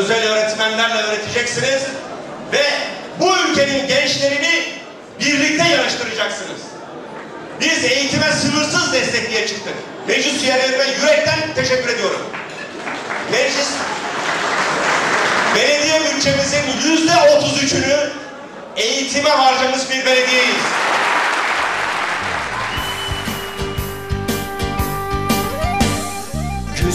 özel öğretmenlerle öğreteceksiniz ve bu ülkenin gençlerini birlikte yarıştıracaksınız. Biz eğitime sınırsız destek diye çıktık. Meclis üyelerime yürekten teşekkür ediyorum. Meclis belediye bütçemizin yüzde otuz üçünü eğitime harcamış bir belediyeyiz.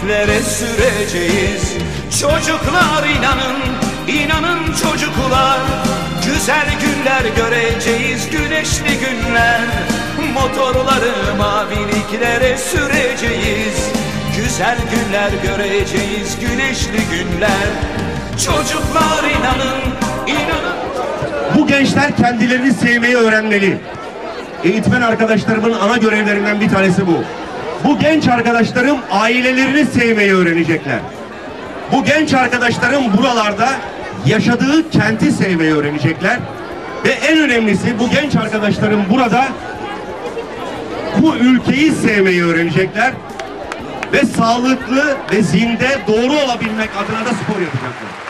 maviliklere süreceğiz. Çocuklar inanın, inanın çocuklar. Güzel günler göreceğiz, güneşli günler. Motorları maviliklere süreceğiz. Güzel günler göreceğiz, güneşli günler. Çocuklar inanın, inanın. Bu gençler kendilerini sevmeyi öğrenmeli. Eğitmen arkadaşlarımın ana görevlerinden bir tanesi bu. Bu genç arkadaşlarım ailelerini sevmeyi öğrenecekler. Bu genç arkadaşlarım buralarda yaşadığı kenti sevmeyi öğrenecekler. Ve en önemlisi bu genç arkadaşlarım burada bu ülkeyi sevmeyi öğrenecekler. Ve sağlıklı ve zinde doğru olabilmek adına da spor yapacaklar.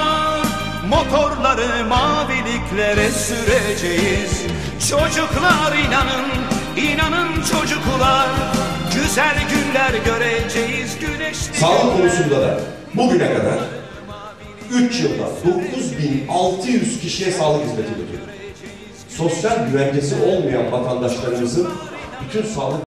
Motorları maviliklere süreceğiz. Çocuklar inanın, inanın çocuklar. Güzel günler göreceğiz güneşli Sağlık konusunda da bugüne kadar 3 yılda 9600 kişiye sağlık hizmeti götürdük. Sosyal güvencesi olmayan vatandaşlarımızın bütün sağlık